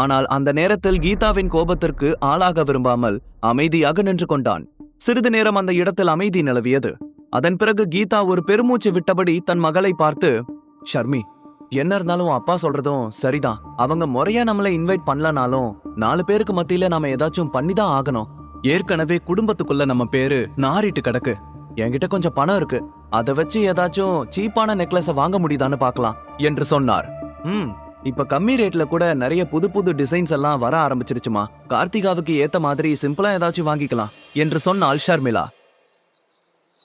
ஆனால் அந்த நேரத்தில் கீதாவின் கோபத்திற்கு ஆளாக விரும்பாமல் அமைதியாக நின்று கொண்டான். சிறிது நேரம் அந்த இடத்தில் அமைதி நிலவியது. அதன் பிறகு கீதா ஒரு பெருமூச்சு விட்டபடி தன் மகளை பார்த்து ஷர்மி என்ன இருந்தாலும் உன் அப்பா சொல்றதும் சரிதான். அவங்க முறையா நம்மளை இன்வைட் பண்ணலனாலும் நாலு பேருக்கு மத்தியில நாம ஏதாச்சும் பண்ணி தான் ஆகணும். ஏற்கனவே குடும்பத்துக்குள்ள நம்ம பேரு நாறிட்டு கிடக்கு. என்கிட்ட கொஞ்சம் பணம் இருக்கு. அதை வச்சு ஏதாச்சும் சீப்பான நெக்லஸை வாங்க முடியுதான்னு பார்க்கலாம் என்று சொன்னார். ம் இப்ப கம்மி ரேட்ல கூட நிறைய புது புது டிசைன்ஸ் எல்லாம் வர ஆரம்பிச்சிருச்சுமா? கார்த்திகாவுக்கு ஏத்த மாதிரி சிம்பிளா ஏதாச்சும் வாங்கிக்கலாம் என்று சொன்னாள் ஷர்மிளா.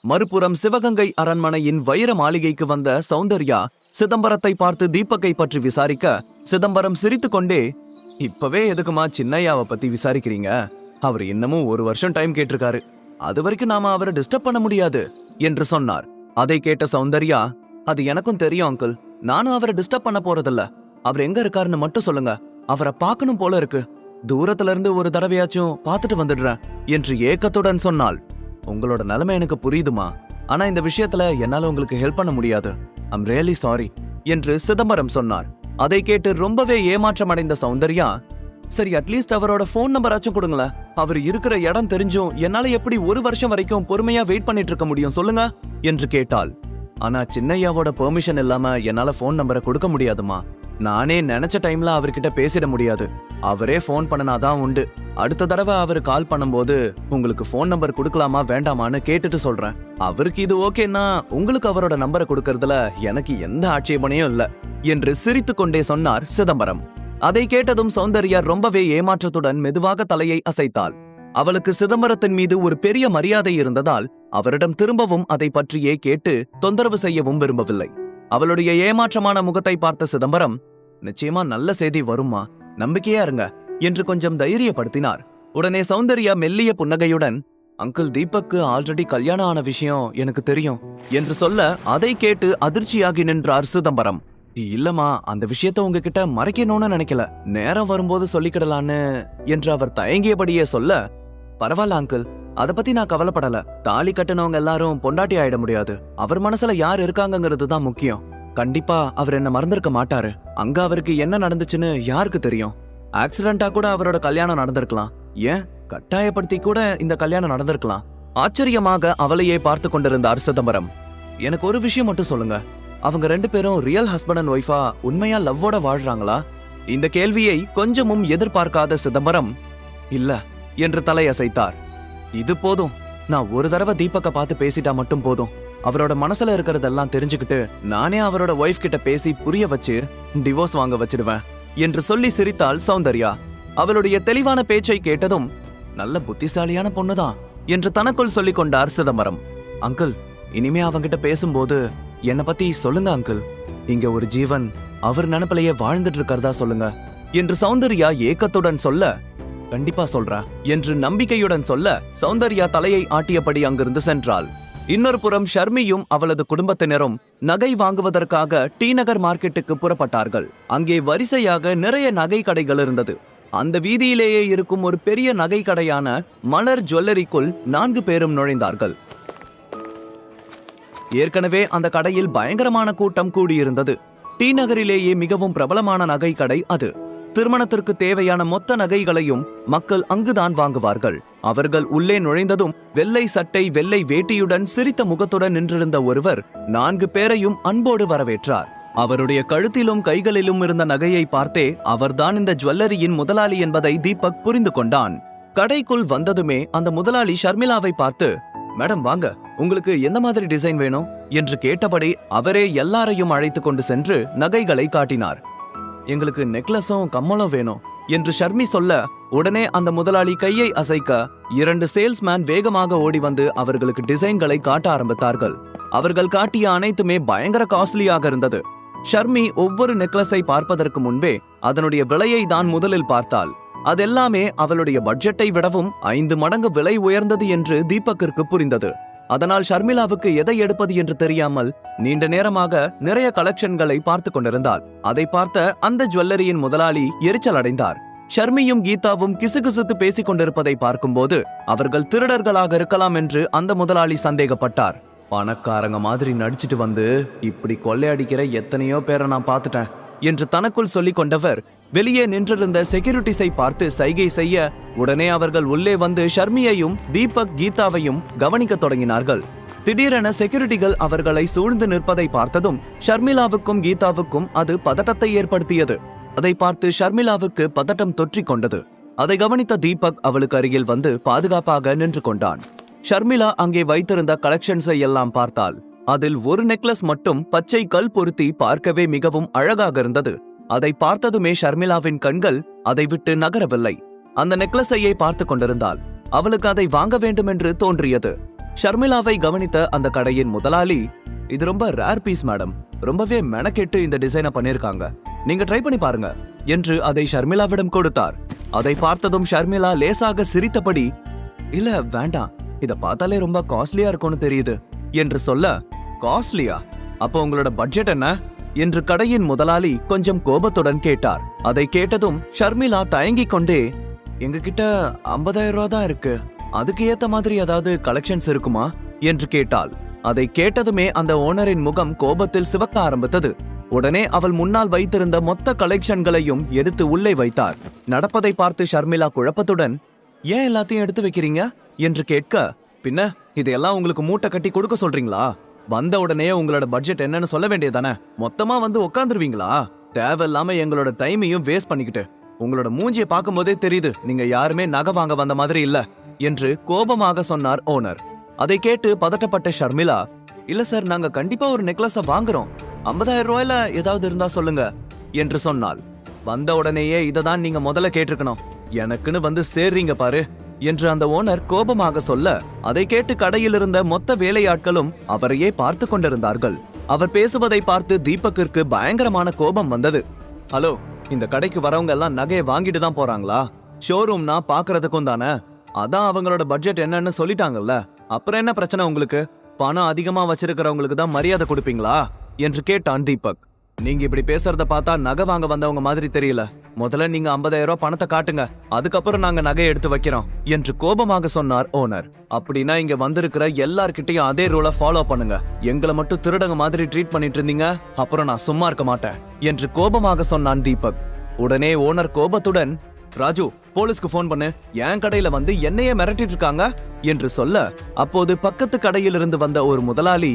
மறுபுறம் சிவகங்கை அரண்மனையின் வைர மாளிகைக்கு வந்த சௌந்தர்யா சிதம்பரத்தை பார்த்து தீபக்கை பற்றி விசாரிக்க சிதம்பரம் சிரித்துக்கொண்டே இப்பவே எதுக்குமா சின்னையாவை பத்தி விசாரிக்கிறீங்க? அவர் இன்னமும் ஒரு வருஷம் டைம் கேட்டிருக்காரு. அது வரைக்கும் நாம அவரை டிஸ்டர்ப் பண்ண முடியாது என்று சொன்னார். அதை கேட்ட சௌந்தர்யா அது எனக்கும் தெரியும் அங்கிள் நானும் அவரை டிஸ்டர்ப் பண்ண போறதில்ல. அவர் எங்க இருக்காருன்னு மட்டும் சொல்லுங்க. அவரை பார்க்கணும் போல இருக்கு. தூரத்துல இருந்து ஒரு தடவையாச்சும் பார்த்துட்டு வந்துடுறேன் என்று ஏக்கத்துடன் சொன்னாள். உங்களோட நிலைமை எனக்கு புரியுதுமா? ஆனா இந்த விஷயத்துல என்னால உங்களுக்கு ஹெல்ப் பண்ண முடியாது. ஐம் ரியலி சாரி என்று சிதம்பரம் சொன்னார். அதை கேட்டு ரொம்பவே ஏமாற்றம் அடைந்த சௌந்தர்யா சரி அட்லீஸ்ட் அவரோட ஃபோன் நம்பராச்சும் கொடுங்களேன். அவர் இருக்கிற இடம் தெரிஞ்சும் என்னால எப்படி ஒரு வருஷம் வரைக்கும் பொறுமையா வெயிட் பண்ணிட்டு இருக்க முடியும் சொல்லுங்க என்று கேட்டாள். ஆனா சின்னையாவோட பெர்மிஷன் இல்லாம என்னால ஃபோன் நம்பரை கொடுக்க முடியாதுமா? நானே நினைச்ச டைம்ல அவர்கிட்ட பேசிட முடியாது. அவரே ஃபோன் பண்ணனாதான் உண்டு. அடுத்த தடவை அவர் கால் பண்ணும்போது உங்களுக்கு ஃபோன் நம்பர் கொடுக்கலாமா வேண்டாமான்னு கேட்டுட்டு சொல்றேன். அவருக்கு இது ஓகேன்னா உங்களுக்கு அவரோட நம்பரை கொடுக்கறதுல எனக்கு எந்த ஆட்சேபனையும் இல்ல என்று சிரித்துக்கொண்டே சொன்னார் சிதம்பரம். அதை கேட்டதும் சௌந்தர்யா ரொம்பவே ஏமாற்றத்துடன் மெதுவாக தலையை அசைத்தாள். அவளுக்கு சிதம்பரத்தின் மீது ஒரு பெரிய மரியாதை இருந்ததால் அவரிடம் திரும்பவும் அதை பற்றியே கேட்டு தொந்தரவு செய்யவும் விரும்பவில்லை. அவளுடைய ஏமாற்றமான முகத்தை பார்த்த சிதம்பரம் நிச்சயமா நல்ல செய்தி வருமா நம்பிக்கையா இருங்க என்று கொஞ்சம் தைரியப்படுத்தினார். உடனே சௌந்தர்யா மெல்லிய புன்னகையுடன் அங்கிள் தீபக்கு ஆல்ரெடி கல்யாணம் ஆன விஷயம் எனக்கு தெரியும் என்று சொல்ல அதை கேட்டு அதிர்ச்சியாகி நின்றார் சிதம்பரம். இல்லம்மா அந்த விஷயத்த உங்ககிட்ட மறைக்கணும்னு நினைக்கல நேரம் வரும்போது சொல்லிக்கிடலான்னு என்று அவர் தயங்கியபடியே சொல்ல பரவாயில்ல அங்கிள் அதை பத்தி நான் கவலைப்படல. தாலி கட்டினவங்க எல்லாரும் பொண்டாட்டி ஆயிட முடியாது. அவர் மனசுல யார் இருக்காங்கங்கிறது தான் முக்கியம். கண்டிப்பா அவர் என்ன மறந்திருக்க மாட்டாரு. அங்க அவருக்கு என்ன நடந்துச்சுன்னு யாருக்கு தெரியும்? ஆக்சிடென்டா கூட அவரோட கல்யாணம் நடந்திருக்கலாம். ஏன்? கட்டாயப்படுத்தி கூட இந்த கல்யாணம் நடந்திருக்கலாம். ஆச்சரியமாக அவளையே பார்த்து கொண்டிருந்த சிதம்பரம். எனக்கு ஒரு விஷயம் மட்டும் சொல்லுங்க. அவங்க ரெண்டு பேரும் ரியல் ஹஸ்பண்ட் அண்ட் ஒய்ஃபா உண்மையா லவ்வோட வாழ்றாங்களா? இந்த கேள்வியை கொஞ்சமும் எதிர்பார்க்காத சிதம்பரம் இல்ல என்று தலையசைத்தார். இது போதும். நான் ஒரு தடவை தீபக்க பார்த்து பேசிட்டா மட்டும் போதும். அவரோட மனசுல இருக்கிறதெல்லாம் தெரிஞ்சுக்கிட்டு நானே அவரோட ஒய்ஃப் கிட்ட பேசி புரிய வச்சு டிவோர்ஸ் வாங்க வச்சிடுவேன் என்று சொல்லி சிரித்தாள் சௌந்தர்யா. அவளுடைய தெளிவான பேச்சை கேட்டதும் நல்ல புத்திசாலியான பொண்ணுதான் என்று தனக்குள் சொல்லிக் கொண்டார் சிதம்பரம். அங்கிள் இனிமே அவங்கிட்ட பேசும்போது என்னை பத்தி சொல்லுங்க அங்கிள். இங்க ஒரு ஜீவன் அவர் நினப்பிலேயே வாழ்ந்துட்டு இருக்கிறதா சொல்லுங்க என்று சௌந்தர்யா ஏக்கத்துடன் சொல்ல கண்டிப்பா சொல்றா என்று நம்பிக்கையுடன் சொல்ல சௌந்தர்யா தலையை ஆட்டியபடி அங்கிருந்து சென்றாள். இன்னொரு புறம் ஷர்மியும் அவளது குடும்பத்தினரும் நகை வாங்குவதற்காக டி நகர் மார்க்கெட்டுக்கு புறப்பட்டார்கள். அங்கே வரிசையாக நிறைய நகை கடைகள் இருந்தது. அந்த வீதியிலேயே இருக்கும் ஒரு பெரிய நகை கடையான மலர் ஜுவல்லரிக்குள் நான்கு பேரும் நுழைந்தார்கள். ஏற்கனவே அந்த கடையில் பயங்கரமான கூட்டம் கூடியிருந்தது. டி நகரிலேயே மிகவும் பிரபலமான நகை கடை அது. திருமணத்திற்கு தேவையான மொத்த நகைகளையும் மக்கள் அங்குதான் வாங்குவார்கள். அவர்கள் உள்ளே நுழைந்ததும் வெள்ளை சட்டை வெள்ளை வேட்டியுடன் சிரித்த முகத்துடன் நின்றிருந்த ஒருவர் நான்கு பேரையும் அன்போடு வரவேற்றார். அவருடைய கழுத்திலும் கைகளிலும் இருந்த நகையை பார்த்தே அவர்தான் இந்த ஜுவல்லரியின் முதலாளி என்பதை தீபக் புரிந்து கொண்டான். கடைக்குள் வந்ததுமே அந்த முதலாளி ஷர்மிளாவை பார்த்து மேடம் வாங்க உங்களுக்கு எந்த மாதிரி டிசைன் வேணும்? என்று கேட்டபடி அவரே எல்லாரையும் அழைத்து கொண்டு சென்று நகைகளை காட்டினார். எங்களுக்கு நெக்லஸும் கம்மலும் வேணும் என்று ஷர்மி சொல்ல உடனே அந்த முதலாளி கையை அசைக்க இரண்டு சேல்ஸ்மேன் வேகமாக ஓடி வந்து அவர்களுக்கு டிசைன்களை காட்ட ஆரம்பித்தார்கள். அவர்கள் காட்டிய அனைத்துமே பயங்கர காஸ்ட்லியாக இருந்தது. ஷர்மி ஒவ்வொரு நெக்லஸை பார்ப்பதற்கு முன்பே அதனுடைய விலையை தான் முதலில் பார்த்தாள். அதெல்லாமே அவளுடைய பட்ஜெட்டை விடவும் ஐந்து மடங்கு விலை உயர்ந்தது என்று தீபக்கிற்கு புரிந்தது. அதனால் ஷர்மிளாவுக்கு எதை எடுப்பது என்று தெரியாமல் நீண்ட நேரமாக நிறைய கலெக்ஷன்களை பார்த்து கொண்டிருந்தார் அதை பார்த்த அந்த ஜுவல்லரியின் முதலாளி எரிச்சல் அடைந்தார். ஷர்மியும் கீதாவும் கிசுகிசுத்து பேசிக் கொண்டிருப்பதை பார்க்கும்போது அவர்கள் திருடர்களாக இருக்கலாம் என்று அந்த முதலாளி சந்தேகப்பட்டார். பணக்காரங்க மாதிரி நடிச்சிட்டு வந்து இப்படி கொள்ளையடிக்கிற எத்தனையோ பேரை நான் பார்த்துட்டேன் என்று தனக்குள் சொல்லிக் கொண்டவர் வெளியே நின்றிருந்த செக்யூரிட்டிஸை பார்த்து சைகை செய்ய உடனே அவர்கள் உள்ளே வந்து ஷர்மியையும் தீபக் கீதாவையும் கவனிக்க தொடங்கினார்கள். திடீரென செக்யூரிட்டிகள் அவர்களை சூழ்ந்து நிற்பதை பார்த்ததும் ஷர்மிளாவுக்கும் கீதாவுக்கும் அது பதட்டத்தை ஏற்படுத்தியது. அதை பார்த்து ஷர்மிளாவுக்கு பதட்டம் தொற்றிக் கொண்டது. அதை கவனித்த தீபக் அவளுக்கு அருகில் வந்து பாதுகாப்பாக நின்று கொண்டான். ஷர்மிளா அங்கே வைத்திருந்த கலெக்ஷன்ஸை எல்லாம் பார்த்தாள் அதில் ஒரு நெக்லஸ் மட்டும் பச்சை கல் பொருத்தி பார்க்கவே மிகவும் அழகாக இருந்தது. அதை பார்த்ததுமே ஷர்மிளாவின் கண்கள் அதை விட்டு நகரவில்லை. அந்த நெக்லஸையை பார்த்து கொண்டிருந்தாள். அவளுக்கு அதை வாங்க வேண்டும் என்று தோன்றியது. ஷர்மிளாவை கவனித்த அந்த கடையின் முதலாளி இது ரொம்ப ரேர் பீஸ் மேடம் ரொம்பவே மெனக்கெட்டு இந்த டிசைனை பண்ணியிருக்காங்க நீங்க ட்ரை பண்ணி பாருங்க என்று அதை ஷர்மிளாவிடம் கொடுத்தார். அதை பார்த்ததும் ஷர்மிளா லேசாக சிரித்தபடி இல்ல வேண்டாம். இத பார்த்தாலே ரொம்ப காஸ்ட்லியா இருக்கும்னு தெரியுது என்று சொல்ல காஸ்ட்லியா அப்போ உங்களோட பட்ஜெட் என்ன? என்று கடையின் முதலாளி கொஞ்சம் கோபத்துடன் கேட்டார். அதை கேட்டதும் ஷர்மிளா தயங்கிக் கொண்டே எங்ககிட்ட ஐம்பதாயிரம் ரூபா தான் இருக்கு. அதுக்கு ஏத்த மாதிரி ஏதாவது கலெக்ஷன்ஸ் இருக்குமா? என்று கேட்டாள். அதை கேட்டதுமே அந்த ஓனரின் முகம் கோபத்தில் சிவக்க ஆரம்பித்தது. உடனே அவள் முன்னால் வைத்திருந்த மொத்த கலெக்ஷன்களையும் எடுத்து உள்ளே வைத்தார். நடப்பதை பார்த்து ஷர்மிளா குழப்பத்துடன் ஏன் எல்லாத்தையும் எடுத்து வைக்கிறீங்க? என்று கேட்க பின்ன இதையெல்லாம் உங்களுக்கு மூட்டை கட்டி கொடுக்க சொல்றீங்களா? வந்த உடனே உங்களோட பட்ஜெட் என்னன்னு சொல்ல வேண்டியதானே மொத்தமா வந்து உட்காந்துருவீங்களா தேவையில்லாம எங்களோட டைமையும் வேஸ்ட் பண்ணிக்கிட்டு. உங்களோட மூஞ்சியை பார்க்கும்போதே தெரியுது நீங்க யாருமே நகை வாங்க வந்த மாதிரி இல்ல என்று கோபமாக சொன்னார் ஓனர் அதை கேட்டு பதட்டப்பட்ட ஷர்மிளா இல்ல சார் நாங்க கண்டிப்பா ஒரு நெக்லஸ வாங்குறோம். ஐம்பதாயிரம் ரூபாயில ஏதாவது இருந்தா சொல்லுங்க என்று சொன்னாள். வந்த உடனேயே இதை தான் நீங்க முதல்ல கேட்டிருக்கணும். எனக்குன்னு வந்து சேர்றீங்க பாரு. என்று அந்த ஓனர் கோபமாக சொல்ல அதை கேட்டு கடையில் இருந்த மொத்த வேலையாட்களும் அவரையே பார்த்து கொண்டிருந்தார்கள். அவர் பேசுவதை பார்த்து தீபக்கிற்கு பயங்கரமான கோபம் வந்தது. ஹலோ இந்த கடைக்கு வரவங்க எல்லாம் நகையை வாங்கிட்டு தான் போறாங்களா? ஷோரூம்னா பாக்குறதுக்கும் தானே? அதான் அவங்களோட பட்ஜெட் என்னன்னு சொல்லிட்டாங்கல்ல. அப்புறம் என்ன பிரச்சனை உங்களுக்கு? பணம் அதிகமா வச்சிருக்கிறவங்களுக்கு தான் மரியாதை கொடுப்பீங்களா? என்று கேட்டான் தீபக். நீங்க இப்படி பேசுறத பார்த்தா நகை வாங்க வந்தவங்க மாதிரி தெரியல. முதல்ல நீங்க 50000 ரூபாய் பணத்தை காட்டுங்க. அதுக்கப்புறம் நாங்க நகையை எடுத்து வைக்கிறோம் என்று கோபமாக சொன்னார் ஓனர். அப்படின்னா இங்க வந்திருக்கிற எல்லார்கிட்டயும் அதே ரூலை ஃபாலோ பண்ணுங்க. எங்களை மட்டும் திருடங்க மாதிரி ட்ரீட் பண்ணிட்டு இருந்தீங்க அப்புறம் நான் சும்மா இருக்க மாட்டேன் என்று கோபமாக சொன்னான் தீபக். உடனே ஓனர் கோபத்துடன் ராஜு போலீஸ்க்கு ஃபோன் பண்ணு. என் கடையில வந்து என்னையே மிரட்டிட்டு இருக்காங்க என்று சொல்ல அப்போது பக்கத்து கடையிலிருந்து வந்த ஒரு முதலாளி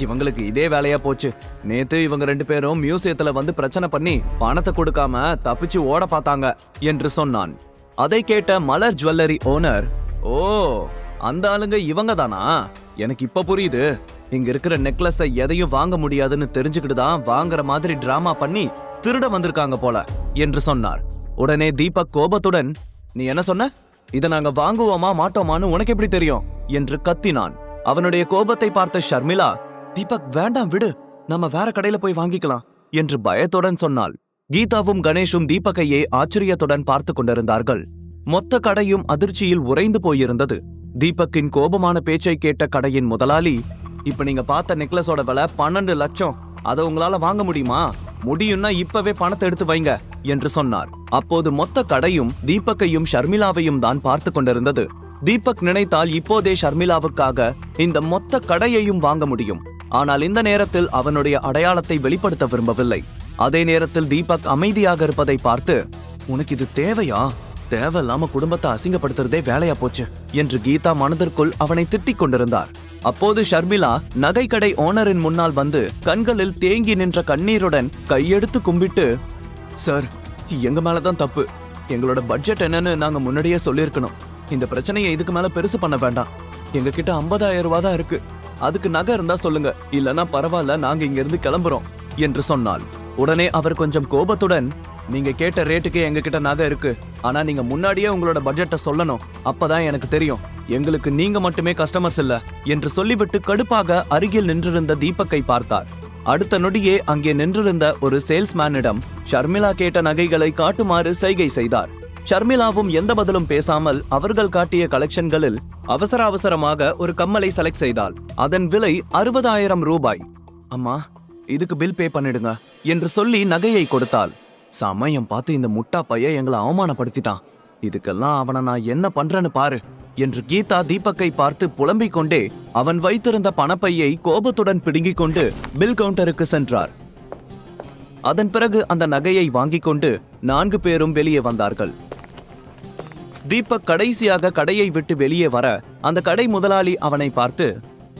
இவங்களுக்கு இதே வேலையா போச்சு. நேத்து இவங்க ரெண்டு பேரும் மியூசியத்துல வந்து பிரச்சனை பண்ணி பணத்தை கொடுக்காம தப்பிச்சு ஓட பார்த்தாங்க என்று சொன்னான். அதை கேட்ட மலர் ஜுவல்லரி ஓனர் ஓ அந்த ஆளுங்க இவங்க தானா? எனக்கு இப்ப புரியுது. இங்க இருக்கிற நெக்லஸை எதையும் வாங்க முடியாதுன்னு தெரிஞ்சுக்கிட்டு தான் வாங்குற மாதிரி டிராமா பண்ணி திருட வந்திருக்காங்க போல என்று சொன்னார். உடனே தீபக் கோபத்துடன் நீ என்ன சொன்ன? இதை நாங்க வாங்குவோமா மாட்டோமான்னு உனக்கு எப்படி தெரியும்? என்று கத்தினான். அவனுடைய கோபத்தை பார்த்த ஷர்மிளா தீபக் வேண்டாம் விடு. நம்ம வேற கடையில போய் வாங்கிக்கலாம் என்று பயத்துடன் சொன்னாள். கீதாவும் கணேஷும் தீபக்கையே ஆச்சரியத்துடன் பார்த்து கொண்டிருந்தார்கள். மொத்த கடையும் அதிர்ச்சியில் உறைந்து போயிருந்தது. தீபக்கின் கோபமான பேச்சை கேட்ட கடையின் முதலாளி இப்ப நீங்க பார்த்த நெக்லஸோட விலை பன்னெண்டு லட்சம். அதை உங்களால வாங்க முடியுமா? முடியும்னா இப்பவே பணத்தை எடுத்து வைங்க என்று சொன்னார். அப்போது மொத்த கடையும் தீபக்கையும் ஷர்மிளாவையும் தான் பார்த்து கொண்டிருந்தது. தீபக் நினைத்தால் இப்போதே ஷர்மிளாவுக்காக இந்த மொத்த கடையையும் வாங்க முடியும். ஆனால் இந்த நேரத்தில் அவனுடைய அடையாளத்தை வெளிப்படுத்த விரும்பவில்லை. அதே நேரத்தில் தீபக் அமைதியாக இருப்பதை பார்த்து உனக்கு இது தேவையா? தேவையில்லாம குடும்பத்தை அசிங்கப்படுத்துறதே வேலையா போச்சு? என்று கீதா மனதிற்குள் அவனை திட்டிக் கொண்டிருந்தார். அப்போது ஷர்மிளா நகைக்கடை ஓனரின் முன்னால் வந்து கண்களில் தேங்கி நின்ற கண்ணீருடன் கையெடுத்து கும்பிட்டு சார் எங்க மேலதான் தப்பு. எங்களோட பட்ஜெட் என்னன்னு நாங்க முன்னாடியே சொல்லியிருக்கணும். இந்த பிரச்சனையை இதுக்கு மேல பெருசு பண்ண வேண்டாம். எங்ககிட்ட ஐம்பதாயிரம் ரூபா தான் இருக்கு. அதுக்கு நகை இருந்தா சொல்லுங்க. இல்லனா பரவாயில்ல நாங்க இங்க இருந்து கிளம்புறோம் என்று சொன்னாள். உடனே அவர் கொஞ்சம் கோபத்துடன் நீங்க கேட்ட ரேட்டுக்கே எங்ககிட்ட நகை இருக்கு. ஆனா நீங்க முன்னாடியே உங்களோட பட்ஜெட்டை சொல்லணும். அப்பதான் எனக்கு தெரியும். எங்களுக்கு நீங்க மட்டுமே கஸ்டமர்ஸ் இல்ல என்று சொல்லிவிட்டு கடுப்பாக அருகில் நின்றிருந்த தீபக்கை பார்த்தார். அடுத்த நொடியே அங்கே நின்றிருந்த ஒரு சேல்ஸ்மேனிடம் ஷர்மிளா கேட்ட நகைகளை காட்டுமாறு சைகை செய்தார். ஷர்மிளாவும் எந்த பதிலும் பேசாமல் அவர்கள் காட்டிய கலெக்ஷன்களில் அவசர அவசரமாக ஒரு கம்மலை செலக்ட் செய்தாள். அதன் விலை அறுபதாயிரம் ரூபாய். அம்மா இதுக்கு பில் பே பண்ணிடுங்க என்று சொல்லி நகையை கொடுத்தாள். சமயம் பார்த்து இந்த முட்டா பையன் எங்களை அவமானப்படுத்திட்டான். இதுக்கெல்லாம் அவனை நான் என்ன பண்றேன்னு பாரு என்று கீதா தீபக்கை பார்த்து புலம்பிக் கொண்டே அவன் வைத்திருந்த பணப்பையை கோபத்துடன் பிடுங்கிக் கொண்டு பில் கவுண்டருக்கு சென்றார். அதன் பிறகு அந்த நகையை வாங்கிக் கொண்டு நான்கு பேரும் வெளியே வந்தார்கள். தீபக் கடைசியாக கடையை விட்டு வெளியே வர அந்த கடை முதலாளி அவனை பார்த்து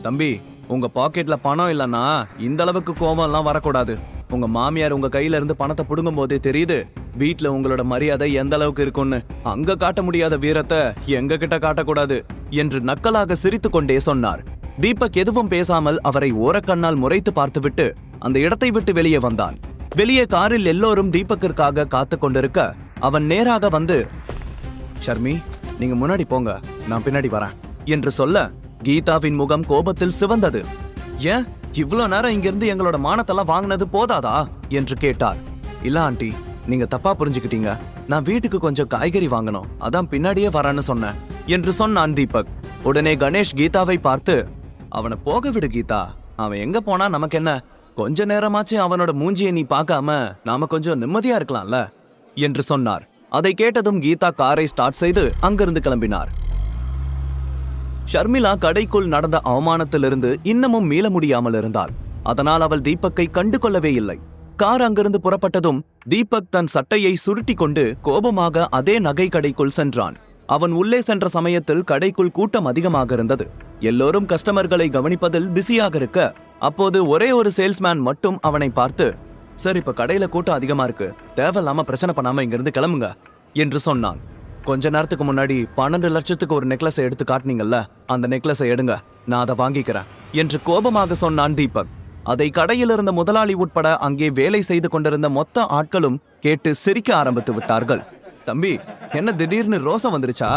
தம்பி உங்க பாக்கெட்ல பணம் இல்லைன்னா இந்த அளவுக்கு கோபம்லாம் வரக்கூடாது. உங்க மாமியார் உங்க கையில இருந்து பணத்தை புடுங்கும் போதே தெரியுது வீட்டுல உங்களோட மரியாதை எந்த அளவுக்கு இருக்கும்னு. அங்க காட்ட முடியாத வீரத்தை எங்க கிட்ட காட்டக்கூடாது என்று நக்கலாக சிரித்து கொண்டே சொன்னார். தீபக் எதுவும் பேசாமல் அவரை ஓரக்கண்ணால் முறைத்து பார்த்துவிட்டு அந்த இடத்தை விட்டு வெளியே வந்தான். வெளியே காரில் எல்லோரும் தீபக்கிற்காக காத்து கொண்டிருக்க அவன் நேராக வந்து ஷர்மி நீங்க முன்னாடி போங்க. நான் பின்னாடி வரேன். என்று சொல்ல கீதாவின் முகம் கோபத்தில் சிவந்தது. ஏன்? இவ்வளோ நேரம் இங்கிருந்து எங்களோட மானத்தெல்லாம் வாங்கினது போதாதா? என்று கேட்டார். இல்ல ஆண்டி நீங்க தப்பா புரிஞ்சுக்கிட்டீங்க. நான் வீட்டுக்கு கொஞ்சம் காய்கறி வாங்கணும். அதான் பின்னாடியே வரேன்னு சொன்னேன் என்று சொன்னான் தீபக். உடனே கணேஷ் கீதாவை பார்த்து அவனை போக விடு கீதா. அவன் எங்க போனா நமக்கு என்ன? கொஞ்ச நேரமாச்சும் அவனோட மூஞ்சியை நீ பார்க்காம நாம கொஞ்சம் நிம்மதியா இருக்கலாம்ல? என்று சொன்னார். அதை கேட்டதும் கீதா காரை ஸ்டார்ட் செய்து அங்கிருந்து கிளம்பினார். ஷர்மிளா கடைக்குள் நடந்த அவமானத்திலிருந்து இன்னமும் மீள முடியாமல் இருந்தாள். அதனால் அவள் தீபக்கை கண்டு கொள்ளவே இல்லை. கார் அங்கிருந்து புறப்பட்டதும் தீபக் தன் சட்டையை சுருட்டி கொண்டு கோபமாக அதே நகை கடைக்குள் சென்றான். அவன் உள்ளே சென்ற சமயத்தில் கடைக்குள் கூட்டம் அதிகமாக இருந்தது. எல்லோரும் கஸ்டமர்களை கவனிப்பதில் பிஸியாக இருக்க அப்போது ஒரே ஒரு சேல்ஸ்மேன் மட்டும் அவனை பார்த்து சார் இப்ப கடையில கூட்டம் அதிகமா இருக்கு. தேவையில்லாம பிரச்சனை பண்ணாம இங்கிருந்து கிளம்புங்க என்று சொன்னான். கொஞ்ச நேரத்துக்கு முன்னாடி பன்னெண்டு லட்சத்துக்கு ஒரு நெக்லஸை எடுத்து காட்டினீங்கல்ல அந்த நெக்லஸை எடுங்க நான் அதை வாங்கிக்கிறேன் என்று கோபமாக சொன்னான் தீபக். அதை கடையில் இருந்த முதலாளி உட்பட அங்கே வேலை செய்து கொண்டிருந்த மொத்த ஆட்களும் கேட்டு சிரிக்க ஆரம்பித்து விட்டார்கள். தம்பி என்ன திடீர்னு ரோசம் வந்துருச்சா?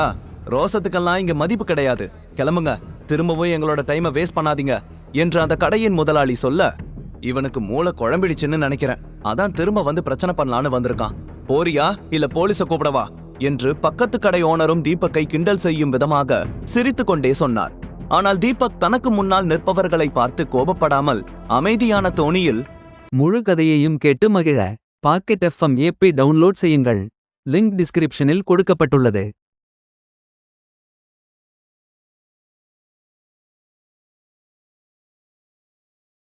ரோசத்துக்கெல்லாம் இங்க மதிப்பு கிடையாது. கிளம்புங்க திரும்பவும் எங்களோட டைமை வேஸ்ட் பண்ணாதீங்க என்று அந்த கடையின் முதலாளி சொல்ல இவனுக்கு மூளை குழம்பிடுச்சுன்னு நினைக்கிறேன். அதான் திரும்ப வந்து பிரச்சனை பண்ணலான்னு வந்திருக்கான். போறியா? இல்ல போலீஸ கூப்பிடவா? என்று பக்கத்து கடை ஓனரும் தீபக்கை கிண்டல் செய்யும் விதமாக சிரித்து கொண்டே சொன்னார். ஆனால் தீபக் தனக்கு முன்னால் நிற்பவர்களை பார்த்து கோபப்படாமல் அமைதியான தோணியில் முழு கதையையும் கேட்டு மகிழ. பாக்கெட் எஃப்எம் ஏபி டவுன்லோட் செய்யுங்கள். லிங்க் டிஸ்கிரிப்ஷனில் கொடுக்கப்பட்டுள்ளது.